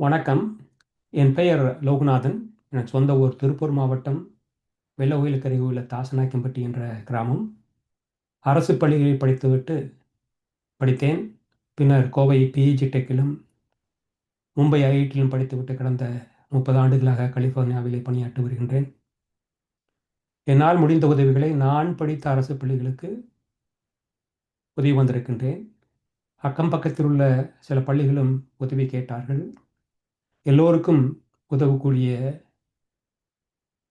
வணக்கம். என் பெயர் லோகநாதன். எனக்கு சொந்த ஊர் திருப்பூர் மாவட்டம் வெள்ள கோயிலுக்கு உள்ள தாசநாக்கம்பட்டி என்ற கிராமம். அரசு பள்ளிகளில் படித்துவிட்டு படித்தேன். பின்னர் கோவை பிஇஜி டெக்கிலும் மும்பை ஐஐடியிலும் படித்துவிட்டு கடந்த முப்பது ஆண்டுகளாக கலிஃபோர்னியாவிலே பணியாற்றி வருகின்றேன். என்னால் முடிந்த உதவிகளை நான் படித்த அரசு பள்ளிகளுக்கு உதவி வந்திருக்கின்றேன். அக்கம் பக்கத்தில் உள்ள சில பள்ளிகளும் உதவி கேட்டார்கள். எல்லோருக்கும் உதவக்கூடிய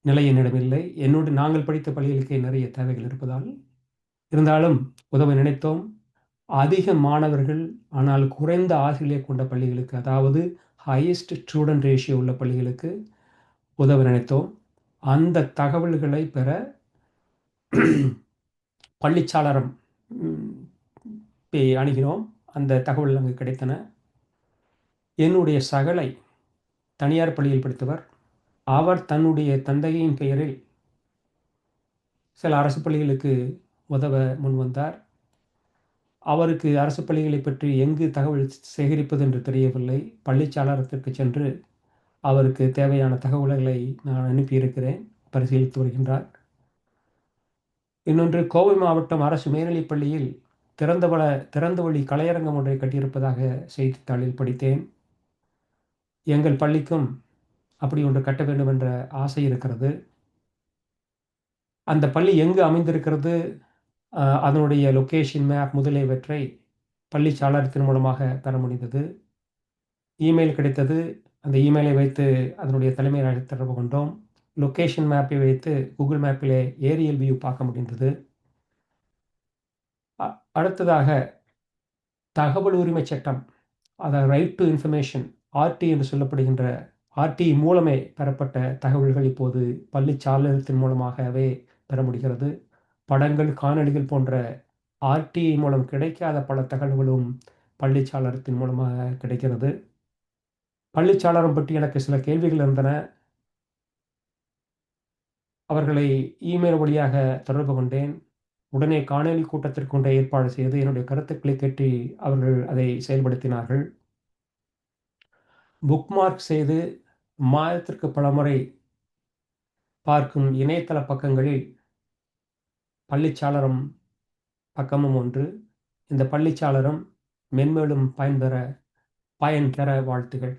நிலை என்னிடமில்லை என்னோடு நாங்கள் படித்த பள்ளிகளுக்கே நிறைய தேவைகள் இருப்பதால் இருந்தாலும் உதவ நினைத்தோம். அதிக மாணவர்கள் ஆனால் குறைந்த ஆசிரியர் கொண்ட பள்ளிகளுக்கு அதாவது ஹையஸ்ட் ஸ்டூடெண்ட் ரேஷியோ உள்ள பள்ளிகளுக்கு உதவ நினைத்தோம். அந்த தகவல்களை பெற பள்ளிச்சாளரம் அணுகினோம். அந்த தகவல் அங்கு கிடைத்தன. என்னுடைய சகலை தனியார் பள்ளியில் படித்தவர். அவர் தன்னுடைய தந்தையின் பெயரில் சில அரசு பள்ளிகளுக்கு உதவ முன்வந்தார் அவருக்கு அரசு பள்ளிகளை பற்றி எங்கு தகவல் சேகரிப்பது என்று தெரியவில்லை. பள்ளிச்சாளரத்திற்கு சென்று அவருக்கு தேவையான தகவல்களை நான் அனுப்பியிருக்கிறேன் பரிசீலித்து வருகின்றார். இன்னொன்று கோவை மாவட்டம் அரசு மேல்நிலைப் பள்ளியில் திறந்தவள திறந்த வழி கலையரங்கம் ஒன்றை கட்டியிருப்பதாக செய்தித்தாளில் படித்தேன். எங்கள் பள்ளிக்கும் அப்படி ஒன்று கட்ட வேண்டும் என்ற ஆசை இருக்கிறது. அந்த பள்ளி எங்கு அமைந்திருக்கிறது? அதனுடைய லொக்கேஷன் மேப் முதலியவற்றை பள்ளி சாளரத்தின் மூலமாக பெற முடிந்தது. இமெயில் கிடைத்தது. அந்த இமெயிலை வைத்து அதனுடைய தலைமையில் தொடர்பு கொண்டோம். லொக்கேஷன் மேப்பை வைத்து கூகுள் மேப்பிலே ஏரியல் வியூ பார்க்க முடிந்தது. அடுத்ததாக தகவல் உரிமை சட்டம் அதாவது ரைட் டு இன்ஃபர்மேஷன் ஆர்டி என்று சொல்லப்படுகின்ற ஆர்டி மூலமே பெறப்பட்ட தகவல்கள் இப்போது பள்ளி சாளரத்தின் மூலமாகவே பெற முடிகிறது. படங்கள் காணொலிகள் போன்ற ஆர்டிஐ மூலம் கிடைக்காத பல தகவல்களும் பள்ளி சாளரத்தின் மூலமாக கிடைக்கிறது. பள்ளி சாளரம் பற்றி எனக்கு சில கேள்விகள் இருந்தன. அவர்களை இமெயில் வழியாக தொடர்பு கொண்டேன். உடனே காணொலி கூட்டத்திற்கு ஏற்பாடு செய்து என்னுடைய கருத்துக்களை கேட்டு அவர்கள் அதை செயல்படுத்தினார்கள். புக்மார்க் செய்து மாதத்திற்கு பலமுறை பார்க்கும் இணையதள பக்கங்களில் பள்ளிச்சாளரம் பக்கமும் ஒன்று. இந்த பள்ளிச்சாளரம் மென்மேலும் பயன்பெற பயன் பெற வாழ்த்துகள்.